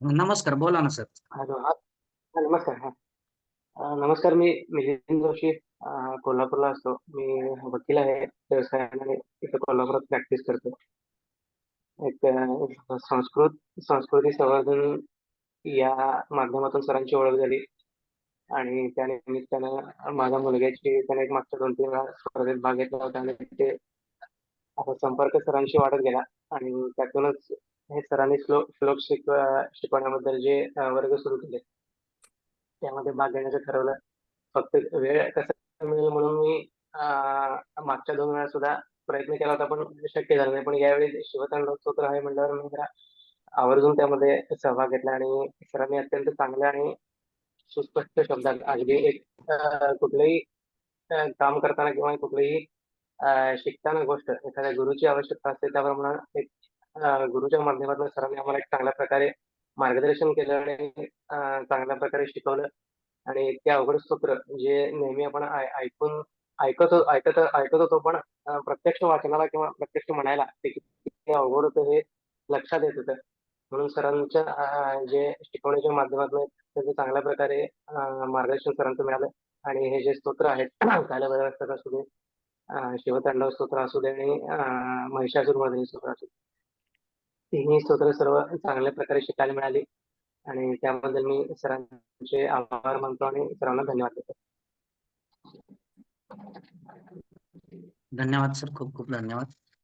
नमस्कार बोला ना सर. हॅलो हा हा, नमस्कार हा. नमस्कार मी मिलिंद जोशी कोल्हापूरला असतो. मी वकील आहे व्यवसायाने इथे कोल्हापुरात प्रॅक्टिस करतो. एक संस्कृत संस्कृती संवर्धन या माध्यमातून सरांची ओळख झाली. आणि त्या निमित्तानं माझ्या मुलग्याची त्याने एक मागच्या दोन तीन वेळा स्पर्धेत भाग घेतला होता आणि ते आता संपर्क सरांशी वाढत गेला. आणि त्यातूनच हे सरांनी श्लोक श्लोक शिकव शिकवण्याबद्दल जे वर्ग सुरू केले त्यामध्ये भाग घेण्याचं ठरवलं. फक्त वेळ कसा मिळेल म्हणून मी मागच्या दोन वेळा सुद्धा प्रयत्न केला होता पण म्हणजे शक्य झालं नाही. पण यावेळी शिवतांडव स्तोत्र आहे म्हणल्यावर मी जरा आवर्जून त्यामध्ये सहभाग घेतला आणि सरांनी अत्यंत चांगल्या आणि सुस्पष्ट शब्दात अगदी एक कुठलंही काम करताना किंवा कुठलंही शिकताना गोष्ट एखाद्या गुरुची आवश्यकता असते त्याप्रमाणे एक गुरुच्या माध्यमातून सरांनी आम्हाला एक चांगल्या प्रकारे मार्गदर्शन केलं आणि चांगल्या प्रकारे शिकवलं. आणि ते अवघड सूत्र जे नेहमी आपण ऐकून ऐकत ऐकत ऐकत होतो पण प्रत्यक्ष वाचनाला किंवा प्रत्यक्ष म्हणायला ते किती अवघड होतं हे लक्षात येत होतं. म्हणून सरांच्या जे शिकवण्याच्या माध्यमातून त्याचं चांगल्या प्रकारे मार्गदर्शन सरांचं मिळालं. आणि हे जे स्तोत्र आहेत कालभैरवाष्टक असू दे शिवतांडव स्तोत्र असू दे आणि महिषासूर महिषासुरमर्दिनी स्तोत्र असू दे. तिन्ही स्तोत्र सर्व चांगल्या प्रकारे शिकायला मिळाली. आणि त्याबद्दल मी सरांचे आभार मानतो आणि सरांना धन्यवाद देतो. धन्यवाद सर. खूप खूप धन्यवाद.